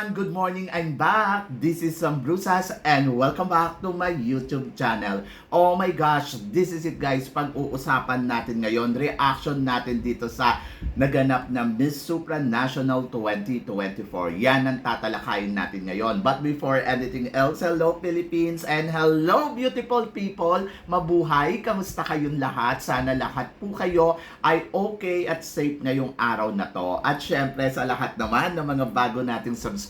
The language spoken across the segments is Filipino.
everyone! Good morning! I'm back! This is Sam Brusas and welcome back to my YouTube channel. Oh my gosh! This is it guys! Pag-uusapan natin ngayon, reaction natin dito sa naganap na Miss Supranational 2024. Yan ang tatalakayin natin ngayon. But before anything else, hello Philippines and hello beautiful people! Mabuhay! Kamusta kayong lahat? Sana lahat po kayo ay okay at safe ngayong araw na to. At syempre sa lahat naman ng mga bago nating subscribers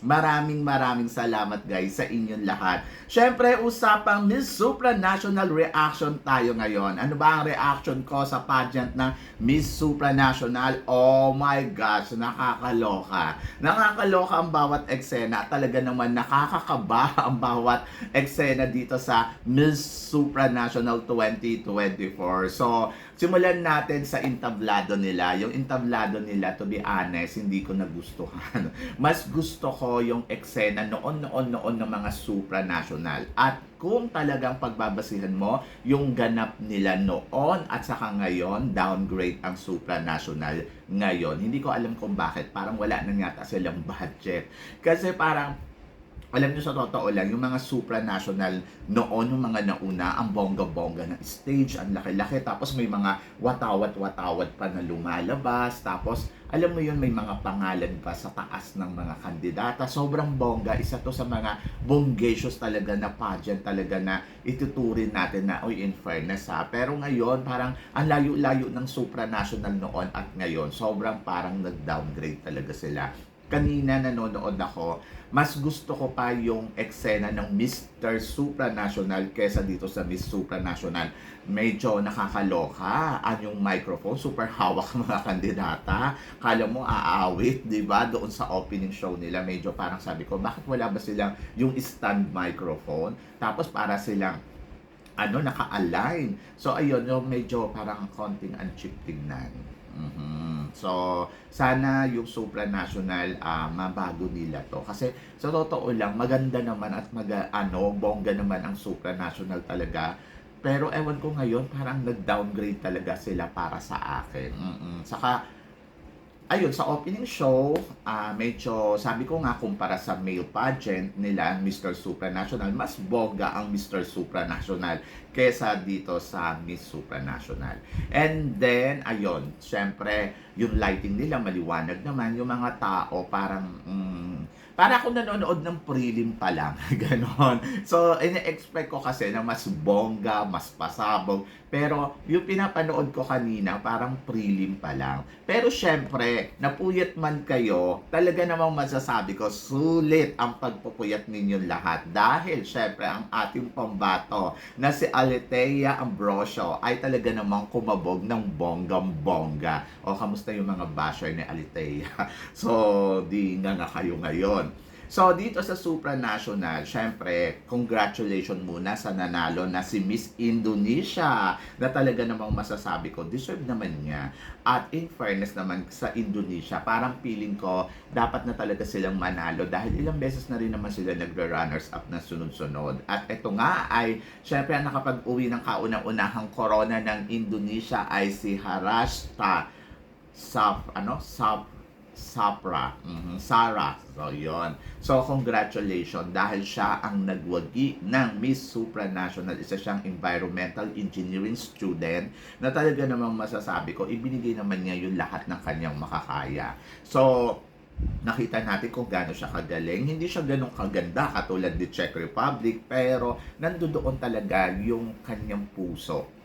Maraming maraming salamat guys sa inyong lahat. Syempre, usapang Miss Supranational reaction tayo ngayon. Ano ba ang reaction ko sa pageant ng Miss Supranational? Oh my gosh, nakakaloka. Nakakaloka ang bawat eksena. Talaga naman nakakakaba ang bawat eksena dito sa Miss Supranational 2024. So, simulan natin sa entablado nila. Yung entablado nila, to be honest, hindi ko nagustuhan. Mas gusto ko yung eksena noon-noon-noon ng mga supranational. At kung talagang pagbabasihan mo yung ganap nila noon at saka ngayon, downgrade ang supranational ngayon. Hindi ko alam kung bakit. Parang wala na yata silang budget. Kasi parang alam nyo sa totoo lang, yung mga supranational noon, yung mga nauna, ang bongga-bongga ng stage, ang laki-laki, tapos may mga watawat-watawat pa na lumalabas, tapos alam mo yun, may mga pangalan pa sa taas ng mga kandidata. Sobrang bongga, isa to sa mga bongacious talaga na pageant talaga na ituturin natin na, oy, in fairness ha. Pero ngayon, parang ang layo-layo ng supranational noon at ngayon, sobrang parang nag-downgrade talaga sila kanina nanonood ako, mas gusto ko pa yung eksena ng Mr. Supranational kesa dito sa Miss Supranational. Medyo nakakaloka ang yung microphone, super hawak mga kandidata. Kala mo aawit, di ba? Doon sa opening show nila, medyo parang sabi ko, bakit wala ba silang yung stand microphone? Tapos para silang ano, naka-align. So, ayun, yung medyo parang konting unchip tingnan. Mhm. So, sana yung supranational uh, mabago nila to. Kasi sa totoo lang, maganda naman at mag, ano, bongga naman ang supranational talaga. Pero ewan ko ngayon, parang nag-downgrade talaga sila para sa akin. Mm-mm. Saka, ayun, sa opening show, uh, medyo, sabi ko nga, kumpara sa male pageant nila, Mr. Supranational, mas boga ang Mr. Supranational kesa dito sa Miss Supranational. And then, ayun, syempre, yung lighting nila maliwanag naman, yung mga tao parang, mm, para ako nanonood ng prelim pa lang, ganon. So, ine-expect ko kasi na mas bongga, mas pasabog, pero yung pinapanood ko kanina, parang prelim pa lang. Pero syempre, napuyat man kayo, talaga namang masasabi ko, sulit ang pagpupuyat ninyong lahat. Dahil syempre, ang ating pambato na si Aletea Ambrosio ay talaga namang kumabog ng bonggang-bongga. O, kamusta yung mga basher ni Aletea? So, di nga nga kayo ngayon. So, dito sa supranational, syempre, congratulations muna sa nanalo na si Miss Indonesia na talaga namang masasabi ko, deserve naman niya. At in fairness naman sa Indonesia, parang feeling ko, dapat na talaga silang manalo dahil ilang beses na rin naman sila nagre-runners up na sunod-sunod. At ito nga ay, syempre, ang nakapag-uwi ng kauna-unahang corona ng Indonesia ay si Harashta Sap, ano, Sap, Sapra, mm Sarah. So, yon. So, congratulations dahil siya ang nagwagi ng Miss Supranational. Isa siyang environmental engineering student na talaga namang masasabi ko, ibinigay naman niya yung lahat ng kanyang makakaya. So, nakita natin kung gaano siya kagaling. Hindi siya ganun kaganda katulad ni Czech Republic, pero nandoon talaga yung kanyang puso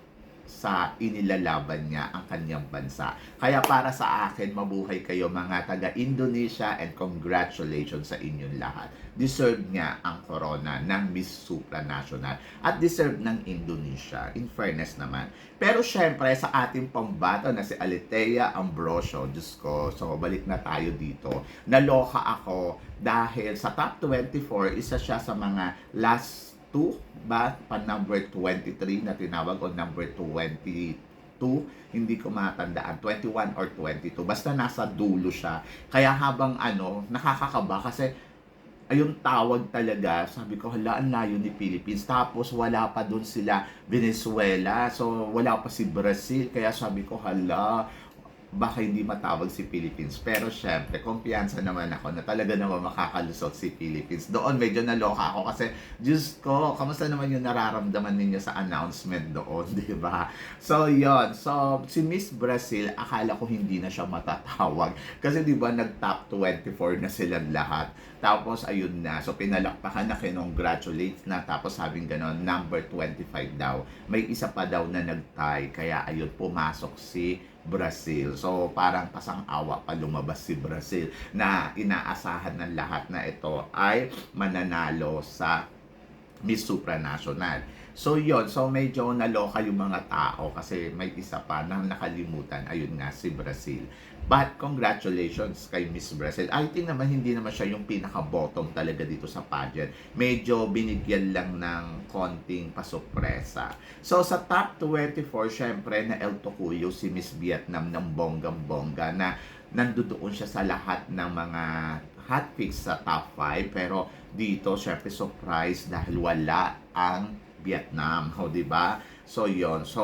sa inilalaban niya ang kanyang bansa. Kaya para sa akin, mabuhay kayo mga taga-Indonesia and congratulations sa inyong lahat. Deserve niya ang corona ng Miss Supranational at deserve ng Indonesia, in fairness naman. Pero syempre, sa ating pambato na si Aletea Ambrosio, Diyos ko, so balik na tayo dito. Naloka ako dahil sa top 24, isa siya sa mga last 2 ba? Pa number 23 na tinawag o number 22 hindi ko matandaan 21 or 22 basta nasa dulo siya kaya habang ano nakakakaba kasi ayun tawag talaga, sabi ko, hala, ang layo ni Philippines. Tapos wala pa doon sila Venezuela. So wala pa si Brazil. Kaya sabi ko, hala, baka hindi matawag si Philippines. Pero syempre, kumpiyansa naman ako na talaga naman makakalusot si Philippines. Doon medyo naloka ako kasi, Diyos ko, kamusta naman yung nararamdaman ninyo sa announcement doon, di ba? So, yon So, si Miss Brazil, akala ko hindi na siya matatawag. Kasi di ba, nag-top 24 na silang lahat. Tapos, ayun na. So, pinalakpakan na, kinongratulate na. Tapos, sabing gano'n, number 25 daw. May isa pa daw na nag-tie. Kaya, ayun, pumasok si Brazil. So parang pasang-awa pa lumabas si Brazil na inaasahan ng lahat na ito ay mananalo sa Miss Supranational. So yon so medyo naloka yung mga tao kasi may isa pa na nakalimutan, ayun nga si Brazil. But congratulations kay Miss Brazil. I think naman hindi naman siya yung pinaka-bottom talaga dito sa pageant. Medyo binigyan lang ng konting pasopresa. So sa top 24, syempre na El Tocuyo si Miss Vietnam ng bonggang-bongga na nandoon siya sa lahat ng mga hot picks sa top 5 pero dito syempre surprise dahil wala ang Vietnam, o di ba? So yon. So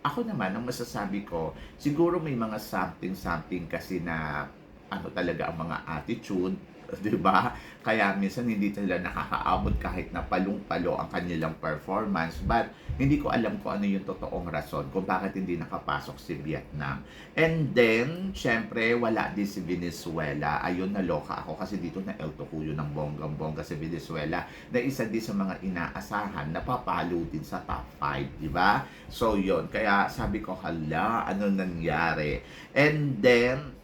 ako naman ang masasabi ko, siguro may mga something something kasi na ano talaga ang mga attitude, 'di ba? Kaya minsan hindi sila nakakaabot kahit na palong-palo ang kanilang performance. But hindi ko alam kung ano yung totoong rason kung bakit hindi nakapasok si Vietnam. And then, syempre, wala din si Venezuela. Ayun, naloka ako kasi dito na El Tocuyo ng bonggang-bongga si Venezuela na isa din sa mga inaasahan na papalo din sa top 5, di ba? So, yun. Kaya sabi ko, hala, ano nangyari? And then,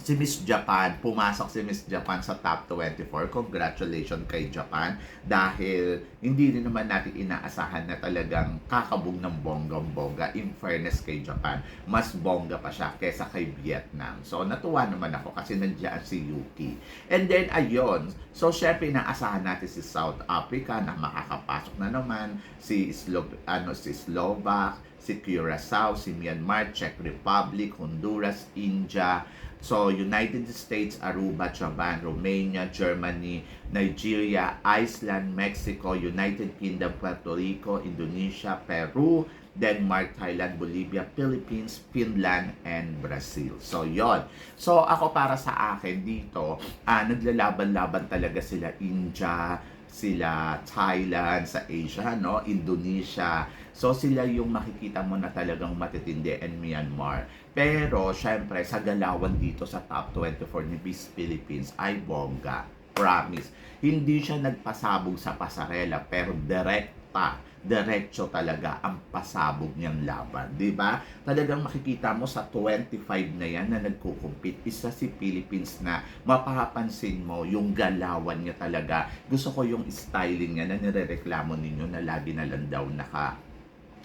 si Miss Japan, pumasok si Miss Japan sa top 24. Congratulations kay Japan dahil hindi rin naman natin inaasahan na talagang kakabog ng bonggang-bongga. In fairness kay Japan, mas bongga pa siya kesa kay Vietnam. So natuwa naman ako kasi nandiyan si Yuki. And then ayun, so syempre inaasahan natin si South Africa na makakapasok na naman, si Slo ano si Slovak, si Curacao, si Myanmar, Czech Republic, Honduras, India, So, United States, Aruba, Japan, Romania, Germany, Nigeria, Iceland, Mexico, United Kingdom, Puerto Rico, Indonesia, Peru, Denmark, Thailand, Bolivia, Philippines, Finland, and Brazil. So, yon. So, ako para sa akin dito, ah, naglalaban-laban talaga sila India, sila Thailand sa Asia, no? Indonesia. So sila yung makikita mo na talagang matitindi and Myanmar. Pero syempre sa galawan dito sa top 24 ni Miss Philippines ay bongga. Promise. Hindi siya nagpasabog sa pasarela pero direkta diretso talaga ang pasabog niyang laban. ba? Talagang makikita mo sa 25 na yan na nagkukumpit, isa si Philippines na mapapansin mo yung galawan niya talaga. Gusto ko yung styling niya na nirereklamo ninyo na lagi na lang daw naka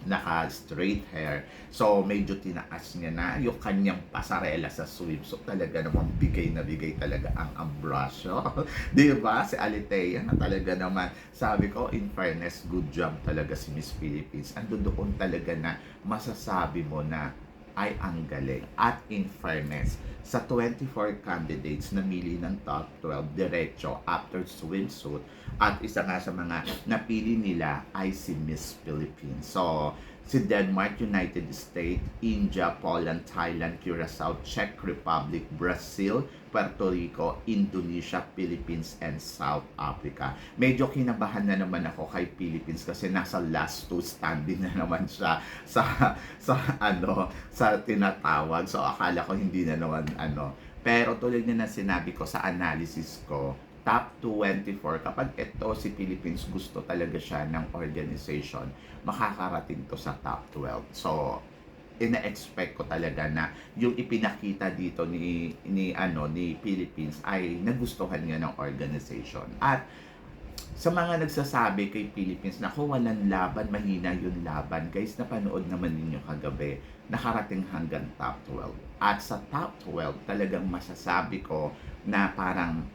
naka straight hair. So medyo tinaas niya na yung kanyang pasarela sa swimsuit. Talaga namang bigay na bigay talaga ang ambrosyo. Di ba? Si Alitea na talaga naman. Sabi ko, in fairness, good job talaga si Miss Philippines. Ando doon talaga na masasabi mo na ay ang galing. At in fairness, sa 24 candidates na mili ng top 12 diretso after swimsuit at isa nga sa mga napili nila ay si Miss Philippines. So, si Denmark, United States, India, Poland, Thailand, Curacao, Czech Republic, Brazil, Puerto Rico, Indonesia, Philippines, and South Africa. Medyo kinabahan na naman ako kay Philippines kasi nasa last two standing na naman siya sa sa ano sa tinatawag. So akala ko hindi na naman ano. Pero tulad na sinabi ko sa analysis ko, top 24, kapag ito si Philippines gusto talaga siya ng organization, makakarating to sa top 12. So, ina-expect ko talaga na yung ipinakita dito ni ni ano ni Philippines ay nagustuhan niya ng organization. At sa mga nagsasabi kay Philippines na kung walang laban, mahina yung laban. Guys, napanood naman ninyo kagabi, nakarating hanggang top 12. At sa top 12, talagang masasabi ko na parang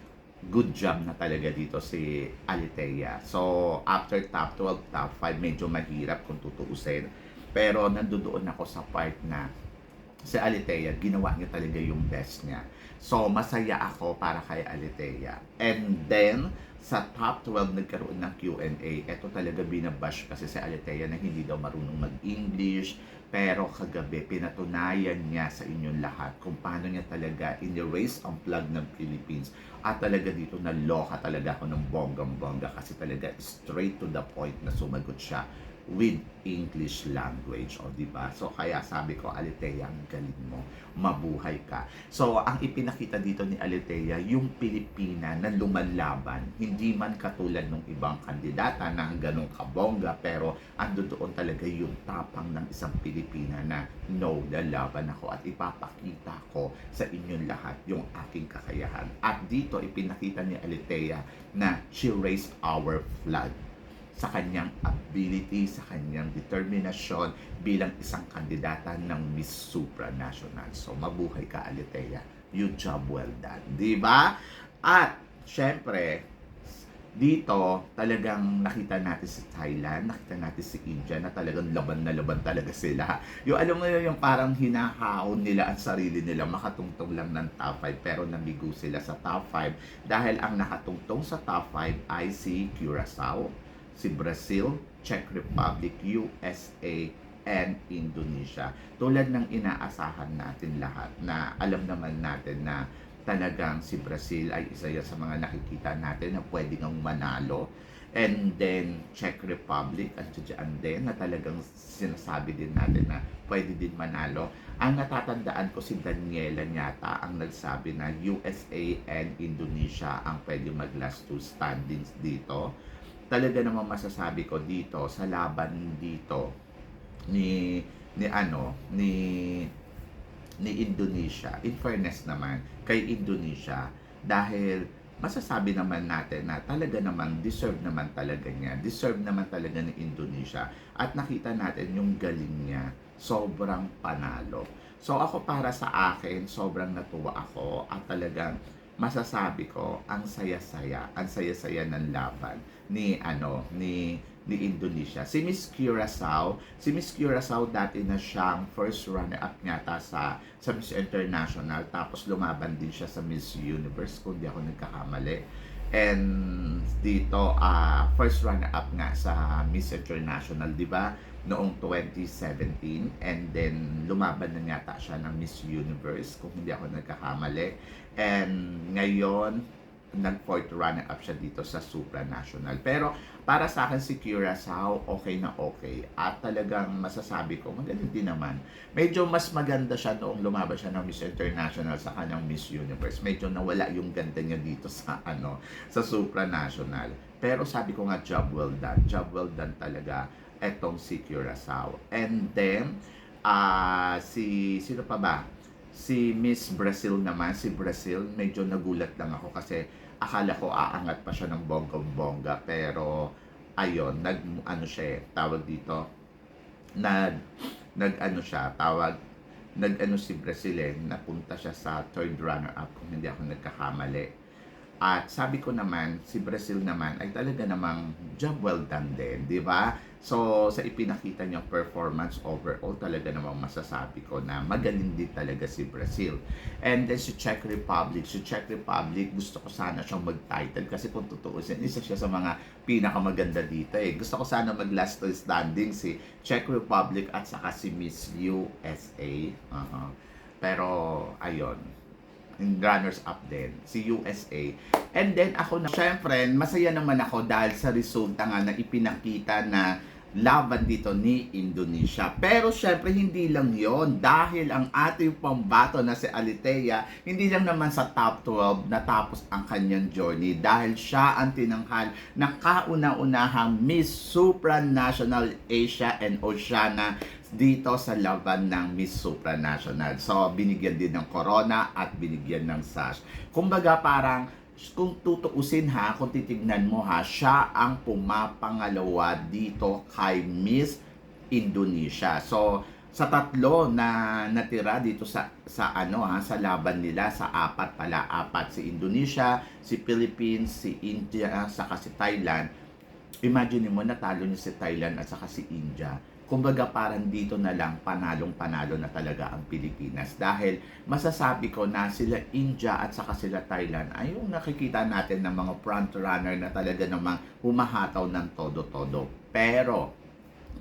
good job na talaga dito si Alitea. So, after top 12, top 5, medyo mahirap kung tutuusin. Pero nandoon ako sa part na si Alitea, ginawa niya talaga yung best niya. So, masaya ako para kay Alitea. And then, sa top 12 nagkaroon ng Q&A. Ito talaga binabash kasi si Alitea na hindi daw marunong mag-English. Pero kagabi, pinatunayan niya sa inyong lahat kung paano niya talaga in-erase ang flag ng Philippines. At talaga dito naloka talaga ako ng bonggang-bongga kasi talaga straight to the point na sumagot siya with English language, o di ba? So kaya sabi ko, Alitea, ang galing mo, mabuhay ka. So ang ipinakita dito ni Alitea, yung Pilipina na lumalaban, hindi man katulad ng ibang kandidata na ganong kabongga, pero ando doon talaga yung tapang ng isang Pilipina na no, lalaban ako at ipapakita ko sa inyong lahat yung aking kakayahan. At dito ipinakita ni Alitea na she raised our flag sa kanyang ability, sa kanyang determinasyon bilang isang kandidata ng Miss Supranational. So, mabuhay ka, Alitea. You job well done. Di ba? At, syempre, dito, talagang nakita natin si Thailand, nakita natin si India na talagang laban na laban talaga sila. Yung alam mo yun, yung parang hinahaon nila ang sarili nila, makatungtong lang ng top 5, pero namigo sila sa top 5 dahil ang nakatungtong sa top 5 ay si Curacao, si Brazil, Czech Republic, USA, and Indonesia. Tulad ng inaasahan natin lahat na alam naman natin na talagang si Brazil ay isa yan sa mga nakikita natin na pwede ngang manalo. And then, Czech Republic, at dyan din, na talagang sinasabi din natin na pwede din manalo. Ang natatandaan ko si Daniela Nyata ang nagsabi na USA and Indonesia ang pwede mag last two standings dito. Talaga naman masasabi ko dito sa laban dito ni ni ano ni ni Indonesia. In fairness naman kay Indonesia dahil masasabi naman natin na talaga naman deserve naman talaga niya. Deserve naman talaga ni Indonesia at nakita natin yung galing niya. Sobrang panalo. So ako para sa akin, sobrang natuwa ako at talagang masasabi ko ang saya-saya, ang saya-saya ng laban ni ano ni ni Indonesia. Si Miss Curacao, si Miss Curacao dati na siyang first runner-up yata sa sa Miss International tapos lumaban din siya sa Miss Universe kung di ako nagkakamali. And dito ah first runner-up nga sa Miss International, 'di ba? Noong 2017 and then lumaban na yata siya ng Miss Universe kung hindi ako nagkakamali. And ngayon nag fourth runner up siya dito sa supranational. Pero para sa akin si Curacao, okay na okay. At talagang masasabi ko, magaling din naman. Medyo mas maganda siya noong lumaban siya ng Miss International sa kanyang Miss Universe. Medyo nawala yung ganda niya dito sa ano, sa supranational. Pero sabi ko nga, job well done. Job well done talaga etong si Curacao. And then, ah si, sino pa ba? Si Miss Brazil naman, si Brazil, medyo nagulat lang ako kasi akala ko aangat pa siya ng bonggang-bongga pero ayon nag ano siya eh, tawag dito nag nag ano siya tawag nag ano si Brazil eh, napunta siya sa third runner up kung hindi ako nagkakamali at sabi ko naman, si Brazil naman ay talaga namang job well done din, di ba? So, sa ipinakita niyang performance overall, talaga namang masasabi ko na magaling din talaga si Brazil. And then si Czech Republic, si Czech Republic, gusto ko sana siyang mag-title kasi kung tutuusin, isa siya sa mga pinakamaganda dito eh. Gusto ko sana mag-last standing si Czech Republic at saka si Miss USA. uh Pero, ayun, yung runners up din, si USA. And then ako na, syempre, masaya naman ako dahil sa resulta nga na ipinakita na laban dito ni Indonesia. Pero syempre hindi lang yon dahil ang ating pambato na si Alitea, hindi lang naman sa top 12 natapos ang kanyang journey dahil siya ang tinanghal na kauna-unahang Miss Supranational Asia and Oceania dito sa laban ng Miss Supranational. So, binigyan din ng Corona at binigyan ng SASH. Kumbaga parang kung tutuusin ha, kung titignan mo ha, siya ang pumapangalawa dito kay Miss Indonesia. So, sa tatlo na natira dito sa sa ano ha sa laban nila sa apat pala apat si Indonesia, si Philippines, si India, saka si Thailand. Imagine mo natalo niya si Thailand at saka si India kumbaga parang dito na lang panalong-panalo na talaga ang Pilipinas dahil masasabi ko na sila India at saka sila Thailand ay yung nakikita natin ng mga front runner na talaga namang humahataw ng todo-todo. Pero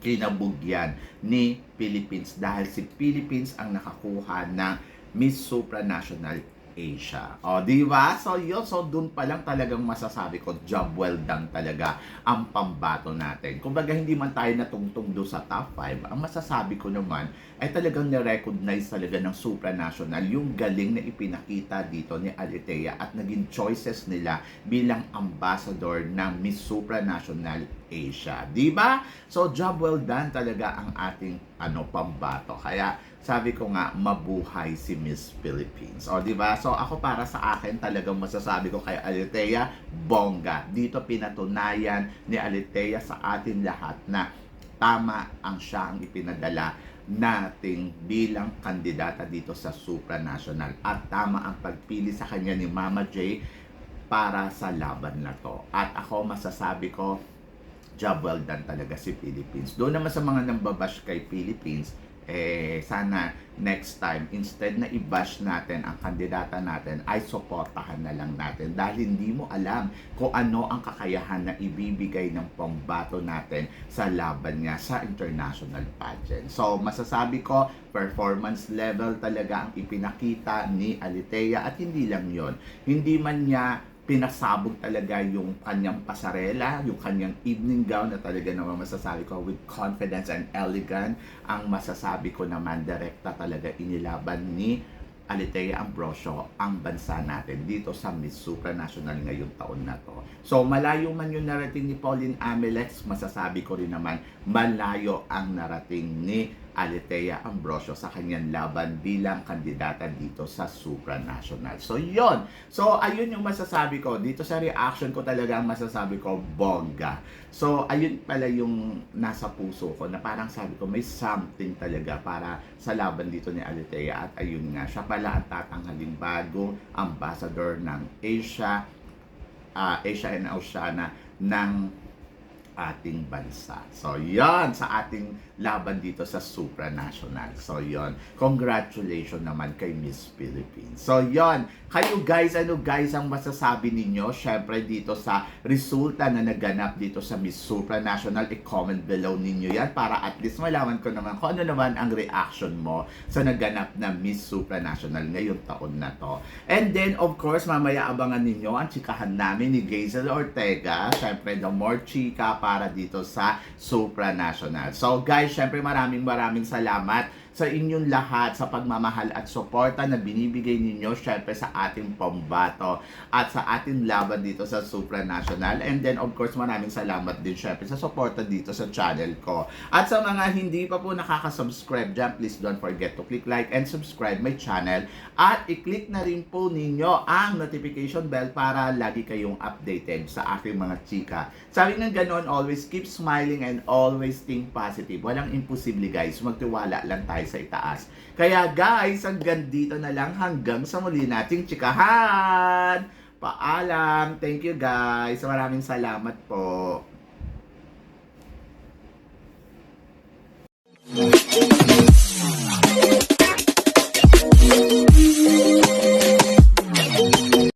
kinabugyan ni Philippines dahil si Philippines ang nakakuha ng Miss Supranational Asia. O, di ba? So, yun. So, dun pa lang talagang masasabi ko, job well done talaga ang pambato natin. Kumbaga, hindi man tayo natungtong do sa top 5, ang masasabi ko naman ay talagang na-recognize talaga ng supranational yung galing na ipinakita dito ni Alitea at naging choices nila bilang ambassador ng Miss Supranational Asia. Di ba? So, job well done talaga ang ating ano pambato. Kaya, sabi ko nga, mabuhay si Miss Philippines. O, di ba? So, ako para sa akin, talagang masasabi ko kay Alitea, bongga. Dito pinatunayan ni Alitea sa atin lahat na tama ang siya ang ipinadala nating bilang kandidata dito sa supranational at tama ang pagpili sa kanya ni Mama J para sa laban na to. At ako masasabi ko, job well done talaga si Philippines. Doon naman sa mga nambabash kay Philippines, eh, sana next time, instead na i-bash natin ang kandidata natin, ay suportahan na lang natin dahil hindi mo alam kung ano ang kakayahan na ibibigay ng pambato natin sa laban niya sa international pageant. So, masasabi ko, performance level talaga ang ipinakita ni Alitea at hindi lang yon Hindi man niya pinasabog talaga yung kanyang pasarela, yung kanyang evening gown na talaga naman masasabi ko with confidence and elegant. Ang masasabi ko naman direkta talaga inilaban ni Alitea Ambrosio ang bansa natin dito sa Miss Supranational ngayong taon na to. So malayo man yung narating ni Pauline Amelex, masasabi ko rin naman malayo ang narating ni Alitea Ambrosio sa kanyang laban bilang kandidata dito sa supranational. So, yon. So, ayun yung masasabi ko. Dito sa reaction ko talaga ang masasabi ko, bongga. So, ayun pala yung nasa puso ko na parang sabi ko, may something talaga para sa laban dito ni Alitea. At ayun nga, siya pala ang tatanghaling bago ambassador ng Asia, ah, Asia and Oceania ng ating bansa. So, yon sa ating laban dito sa supranational. So, yon Congratulations naman kay Miss Philippines. So, yon Kayo guys, ano guys ang masasabi ninyo? Syempre dito sa resulta na naganap dito sa Miss Supranational, i-comment below ninyo yan para at least malaman ko naman kung ano naman ang reaction mo sa naganap na Miss Supranational ngayong taon na to. And then, of course, mamaya abangan ninyo ang chikahan namin ni Gazel Ortega. Syempre, the more chika para dito sa supranational. So guys, syempre maraming maraming salamat sa inyong lahat sa pagmamahal at suporta na binibigay ninyo syempre sa ating pambato at sa ating laban dito sa supranational. And then of course maraming salamat din syempre sa suporta dito sa channel ko. At sa mga hindi pa po nakaka-subscribe dyan, please don't forget to click like and subscribe my channel. At i-click na rin po ninyo ang notification bell para lagi kayong updated sa aking mga chika. Sabi ng ganon, always keep smiling and always think positive. Walang imposible guys, magtiwala lang tayo sa itaas. Kaya guys, hanggang dito na lang hanggang sa muli nating chikahan. Paalam. Thank you guys. Maraming salamat po.